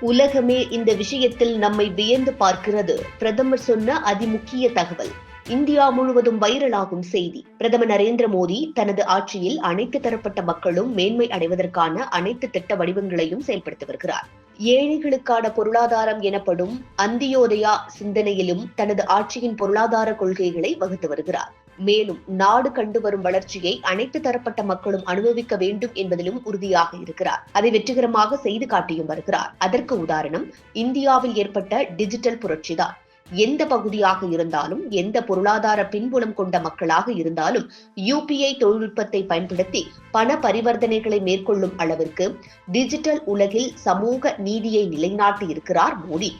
உலகமே இந்த விஷயத்தில் நம்மை வியந்து பார்க்கிறது. பிரதமர் சொன்ன அதிமுக்கிய தகவல். இந்தியா முழுவதும் வைரலாகும் செய்தி. பிரதமர் நரேந்திர மோடி தனது ஆட்சியில் அனைத்து தரப்பட்ட மக்களும் மேன்மை அடைவதற்கான அனைத்து திட்ட வடிவங்களையும் செயல்படுத்தி வருகிறார். ஏழைகளுக்கான பொருளாதாரம் எனப்படும் அந்தியோதயா சிந்தனையிலும் தனது ஆட்சியின் பொருளாதார கொள்கைகளை வகுத்து வருகிறார். மேலும் நாடு கண்டு வரும் வளர்ச்சியை அனைத்து தரப்பட்ட மக்களும் அனுபவிக்க வேண்டும் என்பதிலும் உறுதியாக இருக்கிறார். அதை வெற்றிகரமாக செய்து காட்டியும் வருகிறார். அதற்கு உதாரணம் இந்தியாவில் ஏற்பட்ட டிஜிட்டல் புரட்சிதான். எந்த பகுதியாக இருந்தாலும் எந்த பொருளாதார பின்புலம் கொண்ட மக்களாக இருந்தாலும் யூபிஐ தொழில்நுட்பத்தை பயன்படுத்தி பண பரிவர்த்தனைகளை மேற்கொள்ளும் அளவிற்கு டிஜிட்டல் உலகில் சமூக நீதியை நிலைநாட்டி இருக்கிறார் மோடி.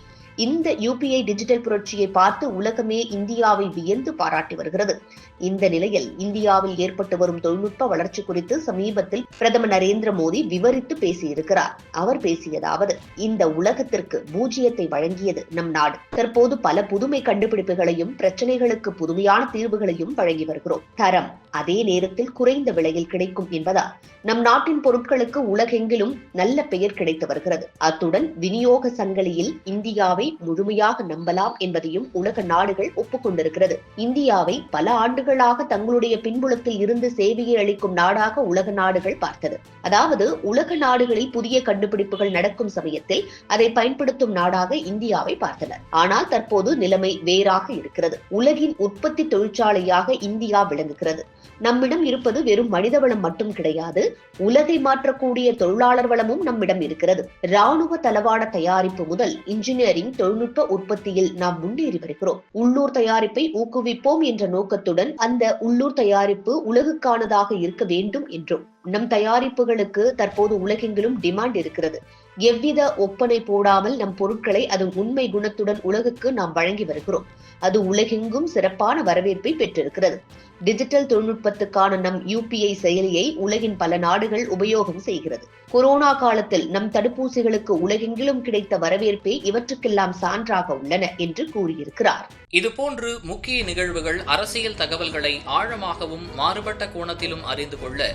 இந்த யூபிஐ டிஜிட்டல் புரட்சியை பார்த்து உலகமே இந்தியாவை வியந்து பாராட்டி வருகிறது. இந்த நிலையில் இந்தியாவில் ஏற்பட்டு வரும் தொழில்நுட்ப வளர்ச்சி குறித்து சமீபத்தில் பிரதமர் நரேந்திர மோடி விவரித்து பேசியிருக்கிறார். அவர் பேசியதாவது இந்த உலகத்திற்கு பூஜ்ஜியத்தை வழங்கியது நம் நாடு. தற்போது பல புதுமை கண்டுபிடிப்புகளையும் பிரச்சனைகளுக்கு புதுமையான தீர்வுகளையும் வழங்கி வருகிறோம். தரம் அதே நேரத்தில் குறைந்த விலையில் கிடைக்கும் என்பதால் நம் நாட்டின் பொருட்களுக்கு உலகெங்கிலும் நல்ல பெயர் கிடைத்து வருகிறது. அத்துடன் விநியோக சங்கிலியில் இந்தியாவை இந்தியாவை முழுமையாக நம்பலாம் என்பதையும் உலக நாடுகள் ஒப்புக்கொண்டிருக்கிறது. இந்தியாவை பல ஆண்டுகளாக தங்களுடைய பின்புலத்தில் இருந்து சேவையை அளிக்கும் நாடாக உலக நாடுகள் பார்த்தது. அதாவது உலக நாடுகளில் புதிய கண்டுபிடிப்புகள் நடக்கும் சமயத்தில் அதை பயன்படுத்தும் நாடாக இந்தியாவை பார்த்தனர். ஆனால் தற்போது நிலைமை வேறாக இருக்கிறது. உலகின் உற்பத்தி தொழிற்சாலையாக இந்தியா விளங்குகிறது. நம்மிடம் இருப்பது வெறும் மனித வளம் மட்டும் கிடையாது உலகை மாற்றக்கூடிய தொழிலாளர் வளமும் நம்மிடம் இருக்கிறது. ராணுவ தளவாட தயாரிப்பு முதல் இன்ஜினியரிங் தொழில்நுட்ப உற்பத்தியில் நாம் முன்னேறி வருகிறோம். உள்ளூர் தயாரிப்பை ஊக்குவிப்போம் என்ற நோக்கத்துடன் அந்த உள்ளூர் தயாரிப்பு உலகுக்கானதாக இருக்க வேண்டும் என்றும் நம் தயாரிப்புகளுக்கு தற்போது உலகெங்கிலும் டிமாண்ட் இருக்கிறது. எவ்வித ஒப்பனை போடாமல் நம் பொருட்களை அதன் உண்மை குணத்துடன் உலகுக்கு நாம் வழங்கி வருகிறோம். அது உலகெங்கும் சிறப்பான வரவேற்பை பெற்றிருக்கிறது. டிஜிட்டல் தொழில்நுட்பத்துக்கான நம் யூபிஐ செயலியை உலகின் பல நாடுகள் உபயோகம் செய்கிறது. கொரோனா காலத்தில் நம் தடுப்பூசிகளுக்கு உலகெங்கிலும் கிடைத்த வரவேற்பே இவற்றுக்கெல்லாம் சான்றாக உள்ளன என்று கூறியிருக்கிறார். இதுபோன்று முக்கிய நிகழ்வுகள் அரசியல் தகவல்களை ஆழமாகவும் மாறுபட்ட கோணத்திலும் அறிந்து கொள்ள